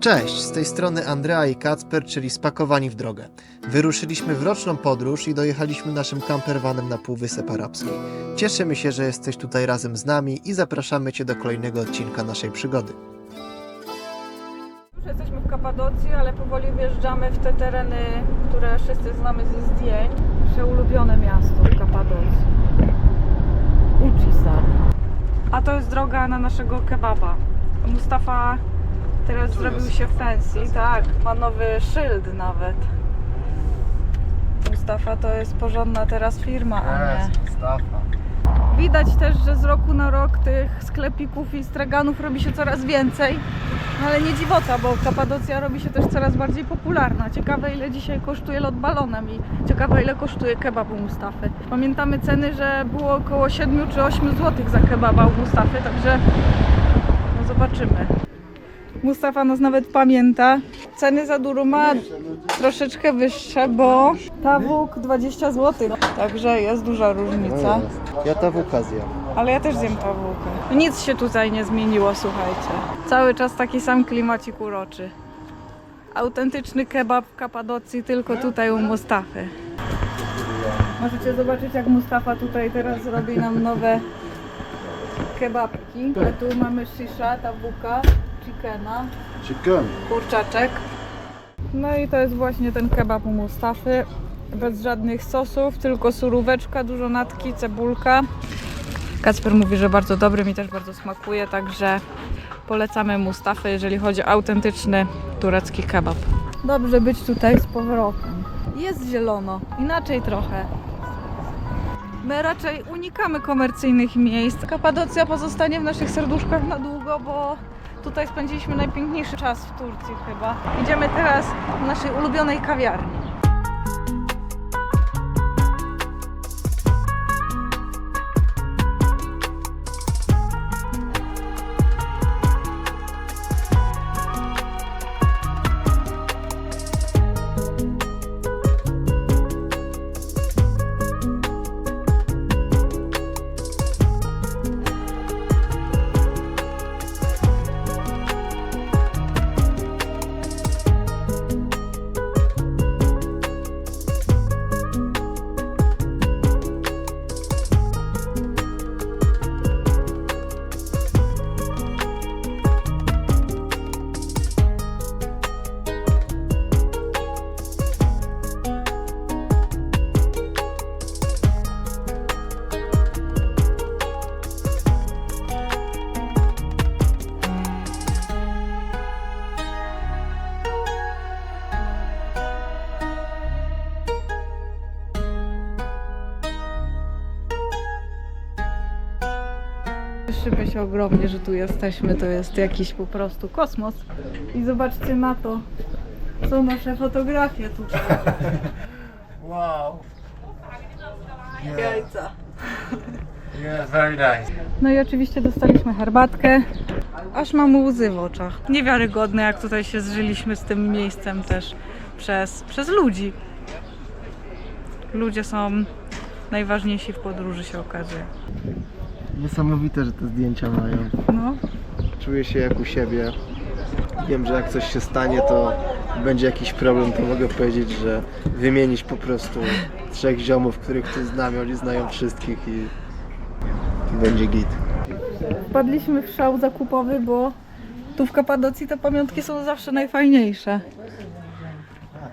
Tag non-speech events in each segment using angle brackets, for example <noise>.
Cześć, z tej strony Andrea i Kacper, czyli spakowani w drogę. Wyruszyliśmy w roczną podróż i dojechaliśmy naszym campervanem na Półwysep Arabski. Cieszymy się, że jesteś tutaj razem z nami i zapraszamy Cię do kolejnego odcinka naszej przygody. Już jesteśmy w Kapadocji, ale powoli wjeżdżamy w te tereny, które wszyscy znamy ze zdjęć. Nasze ulubione miasto w Kapadocji. Ucisar. A to jest droga na naszego kebaba. Mustafa teraz zrobił się fancy, tak, ma nowy szyld nawet. Mustafa to jest porządna teraz firma, a nie. Widać też, że z roku na rok tych sklepików i straganów robi się coraz więcej. No ale nie dziwota, bo Kapadocja robi się też coraz bardziej popularna. Ciekawe ile dzisiaj kosztuje lot balonem i ciekawe ile kosztuje kebab u Mustafy. Pamiętamy ceny, że było około 7 czy 8 zł za kebaba u Mustafy, także no zobaczymy. Mustafa nas nawet pamięta. Ceny za Duruma troszeczkę wyższe, bo tawuk 20 zł. Także jest duża różnica. Ja ta wukazja. Ale ja też zjem pawłkę. Nic się tutaj nie zmieniło, słuchajcie. Cały czas taki sam klimacik uroczy. Autentyczny kebab w Kapadocji, tylko tutaj u Mustafy. Możecie zobaczyć, jak Mustafa tutaj teraz robi nam nowe kebabki. A tu mamy shisha, tabuka, chickena, Chicken. kurczaczek. No i to jest właśnie ten kebab u Mustafy. Bez żadnych sosów, tylko suróweczka, dużo natki, cebulka. Kacper mówi, że bardzo dobry, mi też bardzo smakuje, także polecamy Mustafę, jeżeli chodzi o autentyczny turecki kebab. Dobrze być tutaj z powrotem. Jest zielono, inaczej trochę. My raczej unikamy komercyjnych miejsc. Kapadocja pozostanie w naszych serduszkach na długo, bo tutaj spędziliśmy najpiękniejszy czas w Turcji chyba. Idziemy teraz do naszej ulubionej kawiarni. Cieszymy się ogromnie, że tu jesteśmy. To jest jakiś po prostu kosmos. I zobaczcie na to. Są nasze fotografie tutaj. <laughs> Wow. Jajca. <laughs> Yeah, very nice. No i oczywiście dostaliśmy herbatkę. Aż mam łzy w oczach. Niewiarygodne, jak tutaj się zżyliśmy z tym miejscem też przez, przez ludzi. Ludzie są najważniejsi w podróży, się okazuje. Niesamowite, że te zdjęcia mają. No, Czuję się jak u siebie. Wiem, że jak coś się stanie, to będzie jakiś problem, to mogę powiedzieć, że wymienić po prostu trzech ziomów, których tu znam, oni znają wszystkich i, i będzie git. wpadliśmy w szał zakupowy, bo tu w Kapadocji te pamiątki są zawsze najfajniejsze.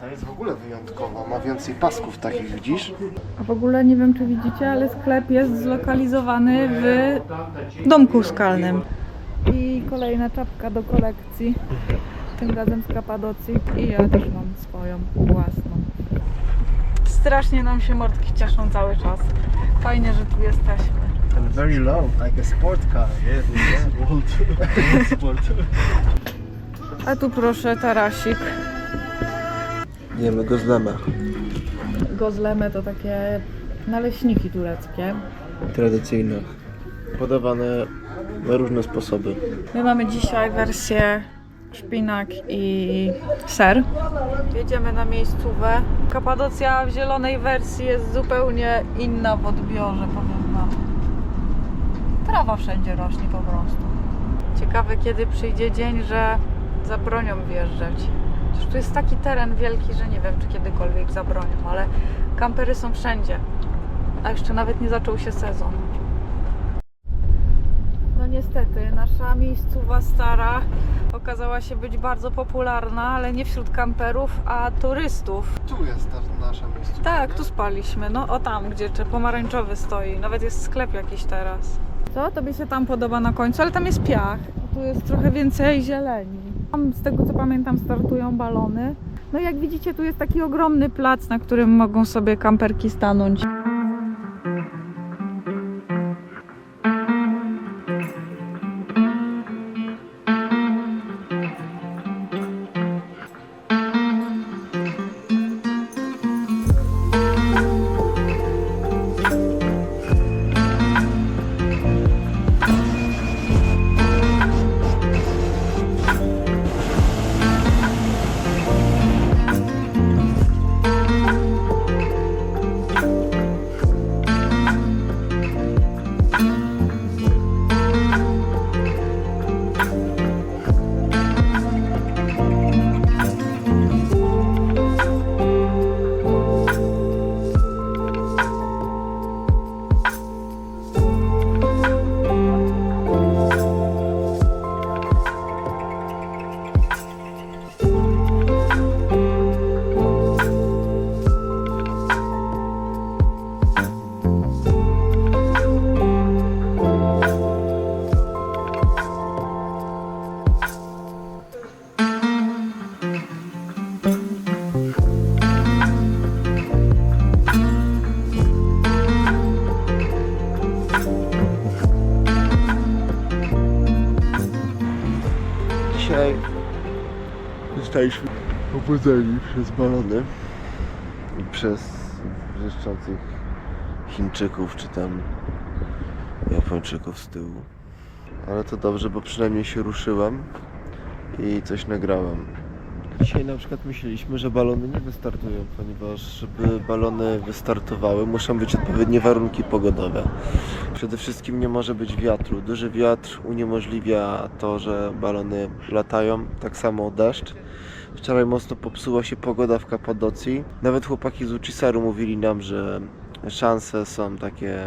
Ta jest w ogóle wyjątkowa, ma więcej pasków takich, widzisz? A w ogóle nie wiem, czy widzicie, ale sklep jest zlokalizowany w domku skalnym. I kolejna czapka do kolekcji. Tym razem z Kapadocji. I ja też mam swoją własną. Strasznie nam się mordki cieszą cały czas. Fajnie, że tu jesteśmy. And very low, like a sport car. <laughs> A tu proszę tarasik. Jemy go z lema. Gozleme to takie naleśniki tureckie. Tradycyjne. Podawane na różne sposoby. My mamy dzisiaj wersję szpinak i ser. Jedziemy na miejscówę. Kapadocja w zielonej wersji jest zupełnie inna w odbiorze, powiem wam. Trawa wszędzie rośnie po prostu. Ciekawe kiedy przyjdzie dzień, że zabronią wjeżdżać. Tu jest taki teren wielki, że nie wiem, czy kiedykolwiek zabronią, ale kampery są wszędzie. A jeszcze nawet nie zaczął się sezon. No niestety, nasza miejscowa stara okazała się być bardzo popularna, ale nie wśród kamperów, a turystów. Tu jest ta nasza miejscówka. Tak, tu spaliśmy. No o tam, gdzie czy pomarańczowy stoi. Nawet jest sklep jakiś teraz. Co? Tobie się tam podoba na końcu, ale tam jest piach. Tu jest trochę więcej zieleni. Tam z tego co pamiętam startują balony. No jak widzicie tu jest taki ogromny plac, na którym mogą sobie kamperki stanąć. Dzisiaj zostaliśmy pobudzeni przez balony i przez wrzeszczących Chińczyków czy tam Japończyków z tyłu. Ale to dobrze, bo przynajmniej się ruszyłem i coś nagrałem. Dzisiaj na przykład myśleliśmy, że balony nie wystartują, ponieważ żeby balony wystartowały muszą być odpowiednie warunki pogodowe. Przede wszystkim nie może być wiatru. Duży wiatr uniemożliwia to, że balony latają, tak samo deszcz. Wczoraj mocno popsuła się pogoda w Kapadocji. Nawet chłopaki z Uchisaru mówili nam, że szanse są takie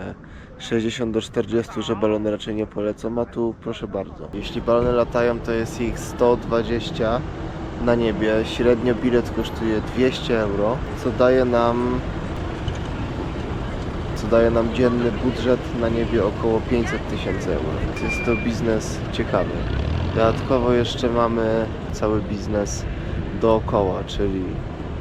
60 do 40, że balony raczej nie polecą, a tu proszę bardzo. Jeśli balony latają, to jest ich 120 na niebie. Średnio bilet kosztuje 200 euro, co daje nam co daje nam dzienny budżet na niebie około 500 tysięcy euro. Jest to biznes ciekawy. Dodatkowo jeszcze mamy cały biznes dookoła, czyli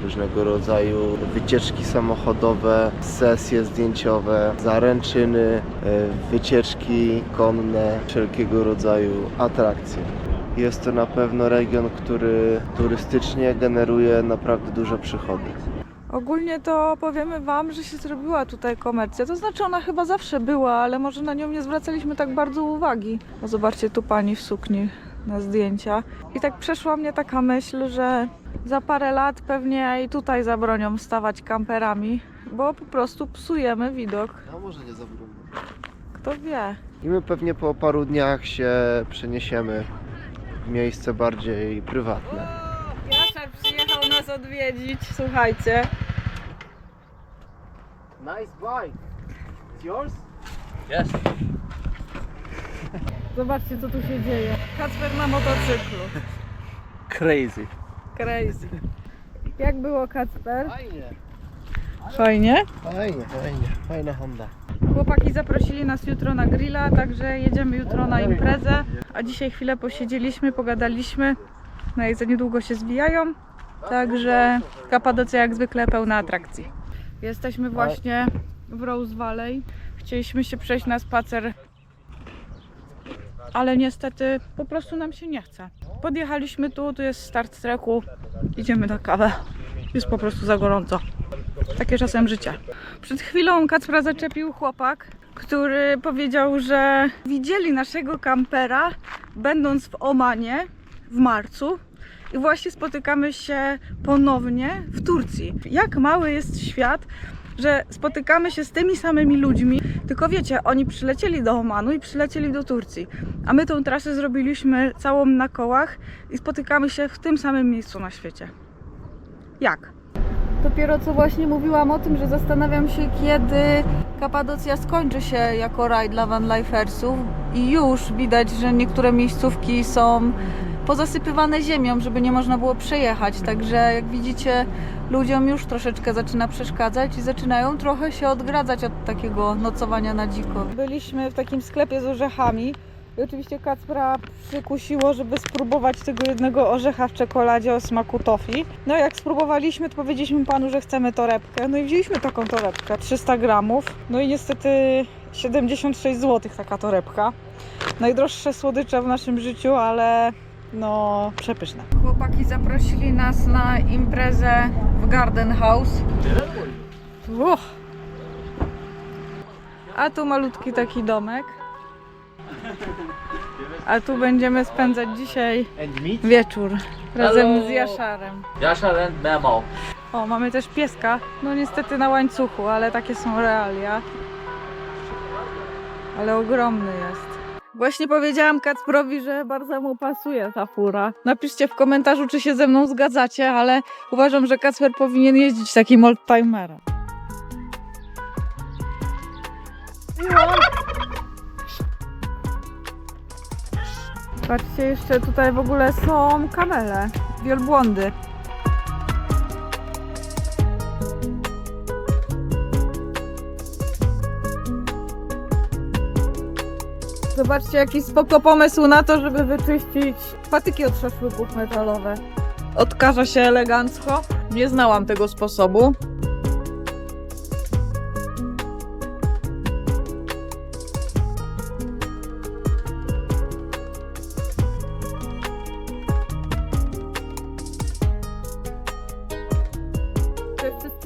różnego rodzaju wycieczki samochodowe, sesje zdjęciowe, zaręczyny, e, wycieczki konne, wszelkiego rodzaju atrakcje. Jest to na pewno region, który turystycznie generuje naprawdę duże przychody. Ogólnie to powiemy Wam, że się zrobiła tutaj komercja. To znaczy ona chyba zawsze była, ale może na nią nie zwracaliśmy tak bardzo uwagi. O, zobaczcie tu pani w sukni na zdjęcia. I tak przeszła mnie taka myśl, że za parę lat pewnie i tutaj zabronią stawać kamperami, bo po prostu psujemy widok. No może nie zabronię. Kto wie? I my pewnie po paru dniach się przeniesiemy miejsce bardziej prywatne. Jaszar przyjechał nas odwiedzić, słuchajcie. Nice bike. It's yours? Yes. Zobaczcie co tu się dzieje. Kacper na motocyklu. Crazy. Crazy. Jak było Kacper? Fajnie. Fajnie. Fajnie, fajnie. Fajna Honda. Chłopaki zaprosili nas jutro na grilla, także jedziemy jutro na imprezę. A dzisiaj chwilę posiedzieliśmy, pogadaliśmy. No i za niedługo się zwijają. Także Kapadocja jak zwykle pełna atrakcji. Jesteśmy właśnie w Rose Valley. Chcieliśmy się przejść na spacer, ale niestety po prostu nam się nie chce. Podjechaliśmy tu, tu jest start treku. Idziemy na kawę. Jest po prostu za gorąco. Takie czasem życie. Przed chwilą Kacpra zaczepił chłopak, który powiedział, że widzieli naszego kampera będąc w Omanie w marcu i właśnie spotykamy się ponownie w Turcji. Jak mały jest świat, że spotykamy się z tymi samymi ludźmi, tylko wiecie, oni przylecieli do Omanu i przylecieli do Turcji, a my tą trasę zrobiliśmy całą na kołach i spotykamy się w tym samym miejscu na świecie. Jak? Dopiero co właśnie mówiłam o tym, że zastanawiam się, kiedy Kapadocja skończy się jako raj dla vanlifersów i już widać, że niektóre miejscówki są pozasypywane ziemią, żeby nie można było przejechać. Także jak widzicie, ludziom już troszeczkę zaczyna przeszkadzać i zaczynają trochę się odgradzać od takiego nocowania na dziko. Byliśmy w takim sklepie z orzechami. I oczywiście Kacpra przykusiło, żeby spróbować tego jednego orzecha w czekoladzie o smaku toffee. No jak spróbowaliśmy, to powiedzieliśmy panu, że chcemy torebkę. No i wzięliśmy taką torebkę, 300 gramów. No i niestety 76 zł taka torebka. Najdroższe słodycze w naszym życiu, ale no przepyszne. Chłopaki zaprosili nas na imprezę w Garden House. Uch. A tu malutki taki domek. A tu będziemy spędzać dzisiaj wieczór razem Hello. z Jaszarem. Yashar and Memo. O, mamy też pieska. No niestety na łańcuchu, ale takie są realia. Ale ogromny jest. Właśnie powiedziałam Kacprowi, że bardzo mu pasuje ta fura. Napiszcie w komentarzu, czy się ze mną zgadzacie, ale uważam, że Kacper powinien jeździć takim oldtimerem. Patrzcie, jeszcze tutaj w ogóle są kamele, wielbłądy. Zobaczcie, jaki spoko pomysł na to, żeby wyczyścić patyki od szaszłyków metalowe. Odkaża się elegancko. Nie znałam tego sposobu.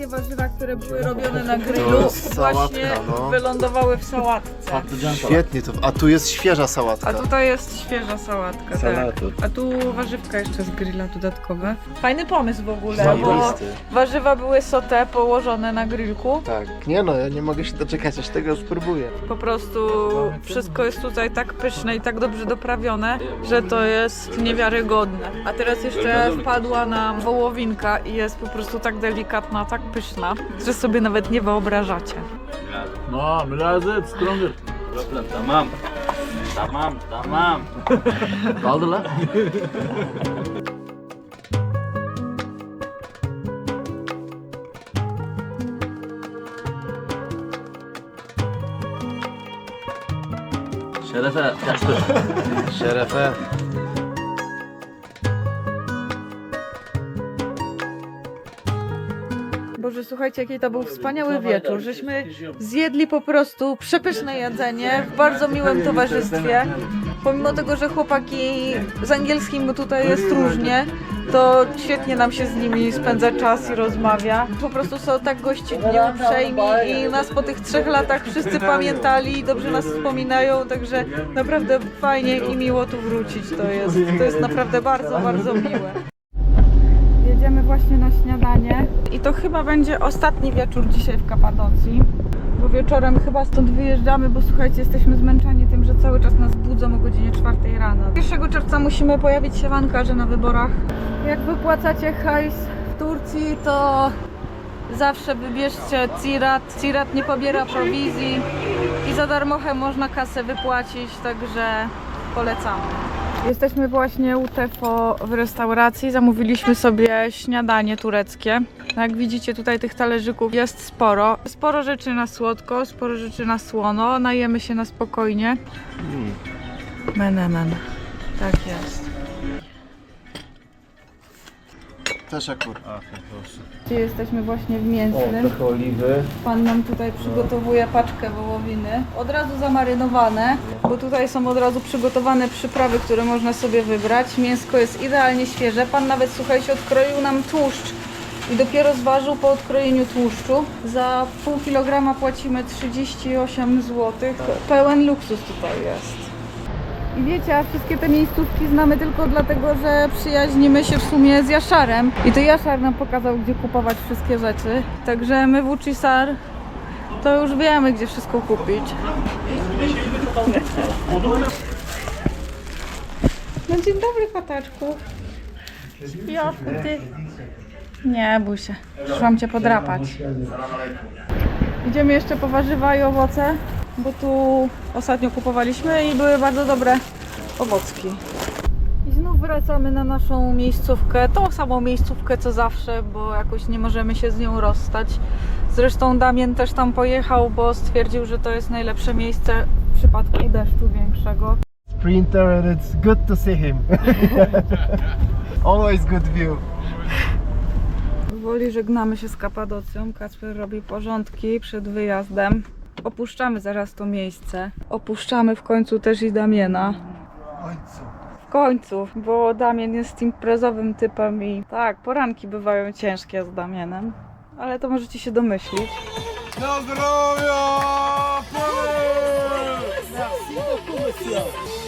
Wszystkie warzywa, które były robione na grillu, jest sałatka, właśnie no. wylądowały w sałatce. Świetnie to. A tu jest świeża sałatka. A tutaj jest świeża sałatka, tak. Salatu. A tu warzywka jeszcze z grilla dodatkowe. Fajny pomysł w ogóle, bo warzywa były sote położone na grillku. Tak. Nie no, ja nie mogę się doczekać, aż tego spróbuję. Po prostu wszystko jest tutaj tak pyszne i tak dobrze doprawione, że to jest niewiarygodne. A teraz jeszcze wpadła nam wołowinka i jest po prostu tak delikatna, tak pyszna, że sobie nawet nie wyobrażacie. lazım. No, mülazip, stronger. Problem, tamam. Tamam, tamam. <laughs> Kaldı lan. Şerefe kaçtı. <laughs> Şerefe. Słuchajcie, jaki to był wspaniały wieczór. Żeśmy zjedli po prostu przepyszne jedzenie w bardzo miłym towarzystwie. Pomimo tego, że chłopaki z angielskim tutaj jest różnie, to świetnie nam się z nimi spędza czas i rozmawia. Po prostu są tak gościnni, uprzejmi i nas po tych trzech latach wszyscy pamiętali i dobrze nas wspominają, także naprawdę fajnie i miło tu wrócić. To jest, to jest naprawdę bardzo, bardzo miłe. Jedziemy właśnie na śniadanie i to chyba będzie ostatni wieczór dzisiaj w Kapadocji, bo wieczorem chyba stąd wyjeżdżamy, bo słuchajcie, jesteśmy zmęczeni tym, że cały czas nas budzą o godzinie 4 rano. 1 czerwca musimy pojawić się w Ankarze na wyborach. Jak wypłacacie hajs w Turcji, to zawsze wybierzcie Cirat. Cirat nie pobiera prowizji i za darmochę można kasę wypłacić, także polecamy. Jesteśmy właśnie u Tefo w restauracji. Zamówiliśmy sobie śniadanie tureckie. Jak widzicie, tutaj tych talerzyków jest sporo. Sporo rzeczy na słodko, sporo rzeczy na słono. Najemy się na spokojnie. Menemen. Tak jest. Też akurat. Gdzie jesteśmy właśnie w mięsnym. oliwy. Pan nam tutaj przygotowuje paczkę wołowiny. Od razu zamarynowane, bo tutaj są od razu przygotowane przyprawy, które można sobie wybrać. Mięsko jest idealnie świeże. Pan nawet, słuchajcie, odkroił nam tłuszcz i dopiero zważył po odkrojeniu tłuszczu. Za pół kilograma płacimy 38 zł. Pełen luksus tutaj jest. I wiecie, a wszystkie te miejscówki znamy tylko dlatego, że przyjaźnimy się w sumie z Jaszarem. I to Jaszar nam pokazał, gdzie kupować wszystkie rzeczy. Także my w Ucisar to już wiemy, gdzie wszystko kupić. No dzień dobry, kotaczku. Śpiowku, ty. Nie bój się. Przyszłam cię podrapać. Idziemy jeszcze po warzywa i owoce, bo tu ostatnio kupowaliśmy i były bardzo dobre owocki. I znów wracamy na naszą miejscówkę, tą samą miejscówkę co zawsze, bo jakoś nie możemy się z nią rozstać. Zresztą Damien też tam pojechał, bo stwierdził, że to jest najlepsze miejsce w przypadku deszczu większego. Sprinter and it's good to see him. <laughs> Always good view. Powoli żegnamy się z Kapadocją. Kacper robi porządki przed wyjazdem. Opuszczamy zaraz to miejsce. Opuszczamy w końcu też i Damiena. W końcu, bo Damien jest imprezowym typem i tak, poranki bywają ciężkie z Damienem. Ale to możecie się domyślić. Na zdrowia! Merci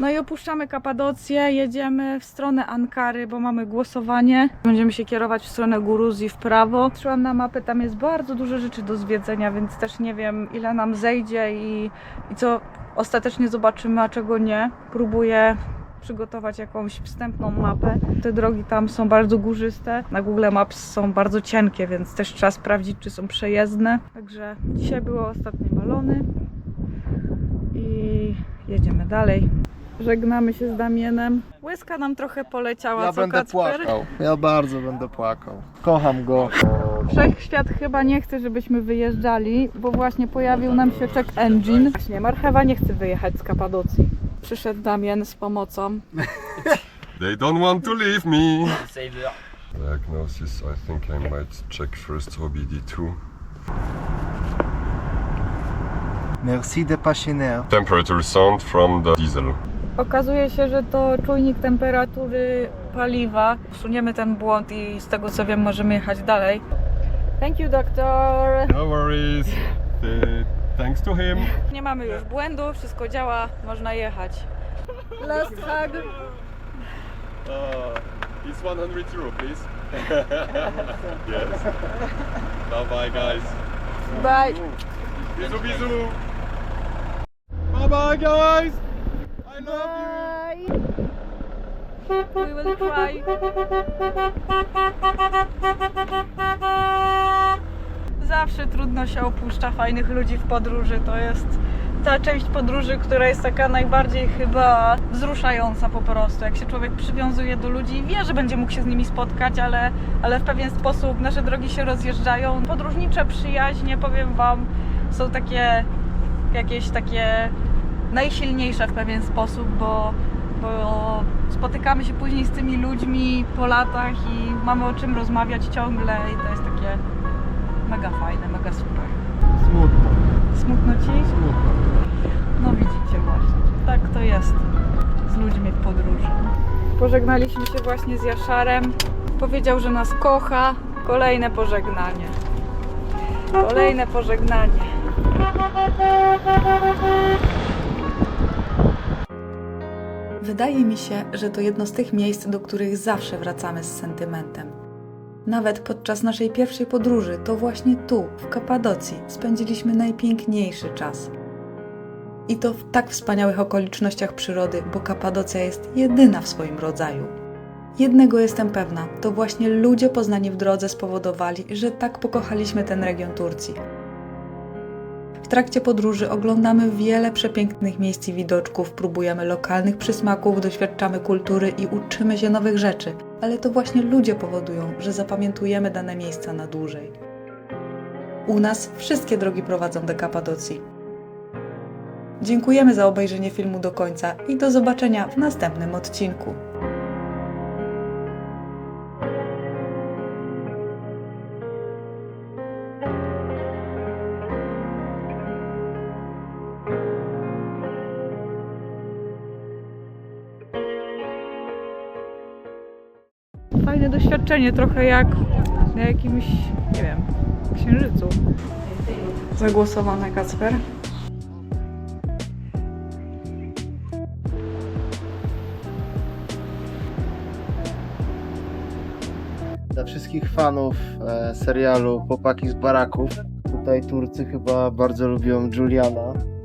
No i opuszczamy Kapadocję, jedziemy w stronę Ankary, bo mamy głosowanie. Będziemy się kierować w stronę Guruzji w prawo. Patrzyłam na mapę, tam jest bardzo dużo rzeczy do zwiedzenia, więc też nie wiem ile nam zejdzie i, i co ostatecznie zobaczymy, a czego nie. Próbuję przygotować jakąś wstępną mapę. Te drogi tam są bardzo górzyste. Na Google Maps są bardzo cienkie, więc też trzeba sprawdzić, czy są przejezdne. Także dzisiaj były ostatnie balony i jedziemy dalej. Żegnamy się z Damienem. Łyska nam trochę poleciała, Ja co będę Kacper? płakał. Ja bardzo będę płakał. Kocham go. Wszechświat chyba nie chce, żebyśmy wyjeżdżali, bo właśnie pojawił nam się check engine. Właśnie, Marchewa nie chce wyjechać z Kapadocji. Przyszedł Damien z pomocą. <laughs> They don't want to leave me. Diagnosis, I think I might check first OBD2. Merci de passionnaire. Temperature sound from the diesel. Okazuje się, że to czujnik temperatury paliwa. Usuniemy ten błąd i z tego co wiem możemy jechać dalej. Thank you, doctor. No worries. Thanks to him. Nie mamy już błędu, wszystko działa, można jechać. Last hug. Uh, it's 100 euro, please. <laughs> yes. Bye bye, guys. Bye. Bisous, bisous. Bye bye, guys. Try. Zawsze trudno się opuszcza fajnych ludzi w podróży. To jest ta część podróży, która jest taka najbardziej chyba wzruszająca po prostu. Jak się człowiek przywiązuje do ludzi wie, że będzie mógł się z nimi spotkać, ale, ale w pewien sposób nasze drogi się rozjeżdżają. Podróżnicze przyjaźnie, powiem Wam, są takie jakieś takie najsilniejsze w pewien sposób, bo, bo spotykamy się później z tymi ludźmi po latach i mamy o czym rozmawiać ciągle i to jest takie mega fajne, mega super. Smutno. Smutno Ci? Smutno. No widzicie właśnie, tak to jest z ludźmi w podróży. Pożegnaliśmy się właśnie z Jaszarem. Powiedział, że nas kocha. Kolejne pożegnanie. Kolejne pożegnanie. Wydaje mi się, że to jedno z tych miejsc, do których zawsze wracamy z sentymentem. Nawet podczas naszej pierwszej podróży, to właśnie tu, w Kapadocji, spędziliśmy najpiękniejszy czas. I to w tak wspaniałych okolicznościach przyrody, bo Kapadocja jest jedyna w swoim rodzaju. Jednego jestem pewna, to właśnie ludzie poznani w drodze spowodowali, że tak pokochaliśmy ten region Turcji. W trakcie podróży oglądamy wiele przepięknych miejsc i widoczków, próbujemy lokalnych przysmaków, doświadczamy kultury i uczymy się nowych rzeczy, ale to właśnie ludzie powodują, że zapamiętujemy dane miejsca na dłużej. U nas wszystkie drogi prowadzą do Kapadocji. Dziękujemy za obejrzenie filmu do końca i do zobaczenia w następnym odcinku. Fajne doświadczenie, trochę jak na jakimś, nie wiem, księżycu. Zagłosowane Kacper. Dla wszystkich fanów e, serialu Chłopaki z baraków. Tutaj Turcy chyba bardzo lubią Juliana.